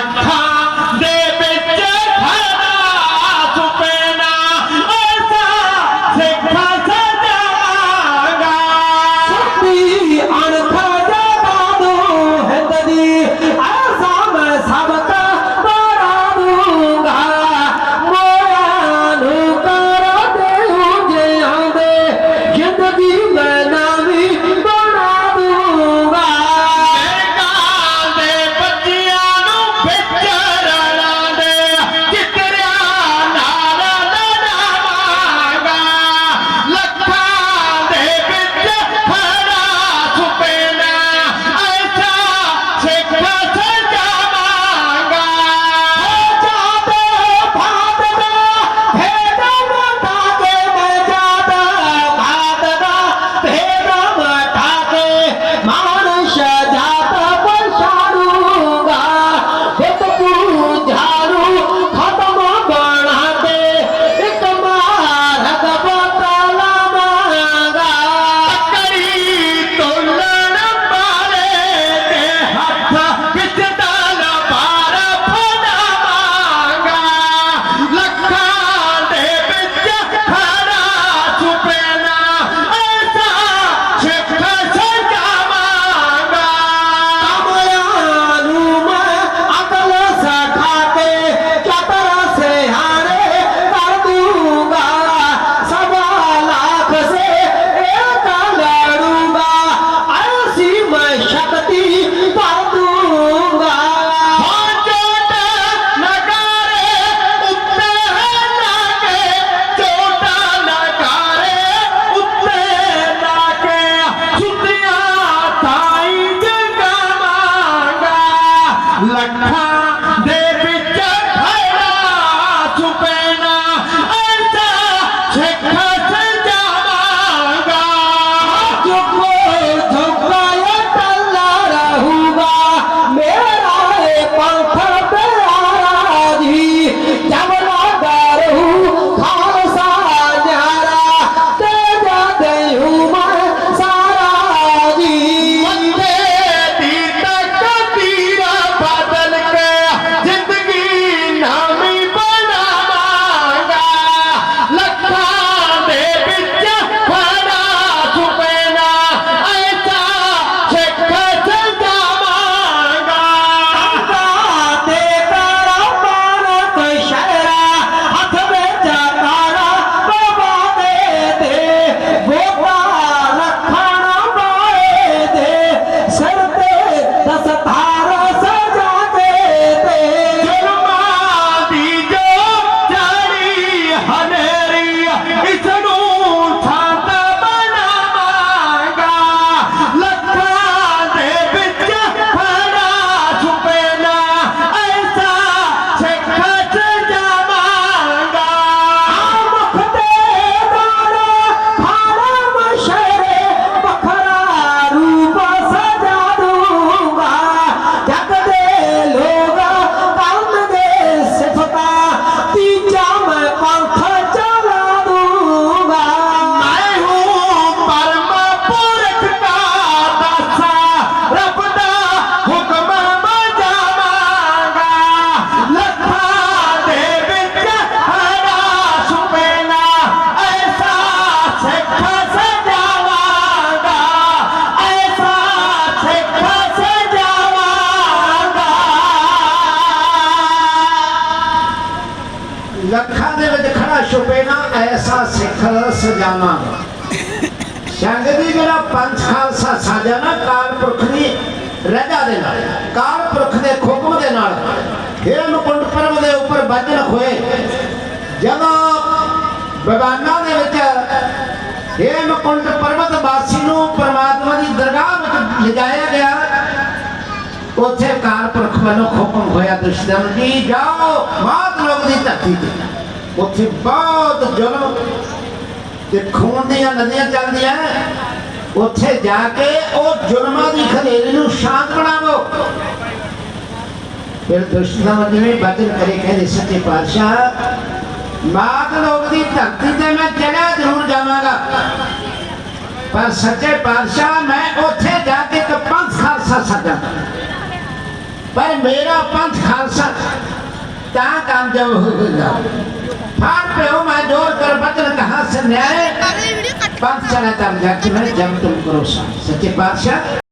সাক্ষাৎ लखा दे पिच छुपेना अंजा छेखा ਲੱਖਾਂ ਛੁਪੇ ਨਾ ਐਸਾ ਸਿੱਖ ਸਜਾਣਾ ਸੰਗ ਦੀ ਜਿਹੜਾ ਪੰਥ ਖਾਲਸਾ ਸਾਜਾ ਨਾ, ਕਾਲ ਪੁਰਖ ਦੀ ਰਜਾ ਦੇ ਨਾਲ, ਕਾਲ ਪੁਰਖ ਦੇ ਹੁਕਮ ਦੇ ਨਾਲ, ਫਿਰ ਮੁਕੁੰਡ ਪਰਮ ਦੇ ਉੱਪਰ ਵਜਨ ਹੋਏ ਜਦੋਂ ਬਗਾਨਾ ਦੇ ਵਿੱਚ ਇਹ ਮੁਕੁੰਡ ਪਰਬਤ ਵਾਸੀ ਨੂੰ ਪਰਮਾਤਮਾ ਦੀ ਦਰਗਾਹ ਵਿੱਚ ਲਿਜਾਇਆ ਗਿਆ, ਉੱਥੇ ਕਾਲ ਪੁਰਖ ਵੱਲੋਂ ਹੁਕਮ ਹੋਇਆ ਦੁਸ਼ਮਣ ਜੀ ਜਾਓ, ਮਾਤ ਲੋਕ ਦੀ ਧਰਤੀ ਤੇ। ਉੱਥੇ ਬਹੁਤ ਜ਼ੁਲਮ ਤੇ ਖੂਨ ਦੀਆਂ ਨਦੀਆਂ ਚੱਲਦੀਆਂ, ਉੱਥੇ ਜਾ ਕੇ ਉਹ ਜ਼ੁਲਮਾਂ ਦੀ ਖਲੇਰੀ ਨੂੰ ਸ਼ਾਂਤ ਬਣਾਵੋ। ਫਿਰ ਦੁਸ਼ਮਣ ਜਿਵੇਂ ਬਚਨ ਕਰੇ, ਕਹਿੰਦੇ ਸੱਚੇ ਪਾਤਸ਼ਾਹ, ਮਾਤ ਲੋਕ ਦੀ ਧਰਤੀ ਤੇ ਮੈਂ ਚੜਿਆ ਜ਼ਰੂਰ ਜਾਵਾਂਗਾ। ਪਰ ਸੱਚੇ ਪਾਤਸ਼ਾਹ, ਮੈਂ ਉੱਥੇ ਜਾ ਕੇ ਇੱਕ ਪੰਥ ਖਾਲਸਾ ਸਾਜਾਂ ਪਰ ਮੇਰਾ ਪੰਥ ਖਾਲਸਾ ਤਾਂ ਕਾਮਯਾਬ ਹੋਵੇਗਾ फाड़ते हो मैं जोर कर बदन कहाँ से न्याय बादशाह ने तब जाके मैं जब तुम करो सच्चे बादशाह